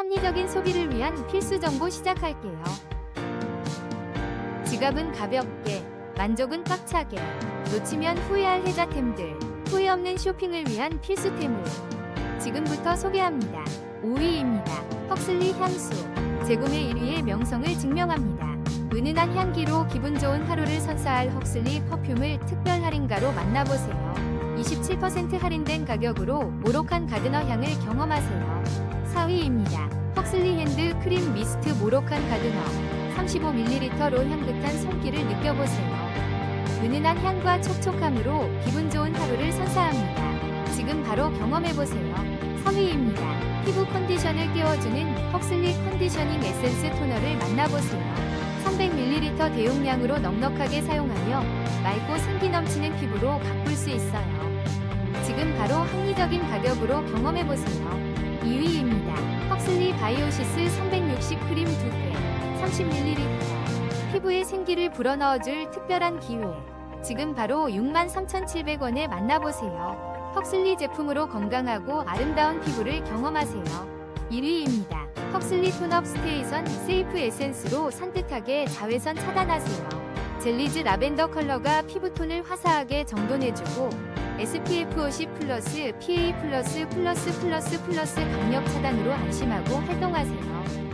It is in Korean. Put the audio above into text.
합리적인 소비를 위한 필수 정보 시작할게요. 지갑은 가볍게, 만족은 꽉차게, 놓치면 후회할 혜자템들, 후회 없는 쇼핑을 위한 필수템을 지금부터 소개합니다. 5위입니다. 헉슬리 향수. 재구매 1위의 명성을 증명합니다. 은은한 향기로 기분 좋은 하루를 선사할 헉슬리 퍼퓸을 특별 할인가로 만나보세요. 27% 할인된 가격으로 모로칸 가드너 향을 경험하세요. 4위입니다. 헉슬리 핸드 크림 미스트 모로칸 가드너 35ml로 향긋한 손길을 느껴보세요. 은은한 향과 촉촉함으로 기분 좋은 하루를 선사합니다. 지금 바로 경험해보세요. 3위입니다. 피부 컨디션을 깨워주는 헉슬리 컨디셔닝 에센스 토너를 만나보세요. 300ml 대용량으로 넉넉하게 사용하며 맑고 생기 넘치는 피부로 가꿀 수 있어요. 지금 바로 합리적인 가격으로 경험해보세요. 2위입니다. 헉슬리 바이오시스 360 크림 2개 30ml 피부에 생기를 불어넣어줄 특별한 기회 지금 바로 63,700원에 만나보세요. 헉슬리 제품으로 건강하고 아름다운 피부를 경험하세요. 1위입니다. 헉슬리 톤업 스테이션 세이프 에센스로 산뜻하게 자외선 차단하세요. 젤리즈 라벤더 컬러가 피부톤을 화사하게 정돈해주고 SPF 50 플러스 PA 플러스 플러스 플러스 플러스 강력 차단으로 안심하고 활동하세요.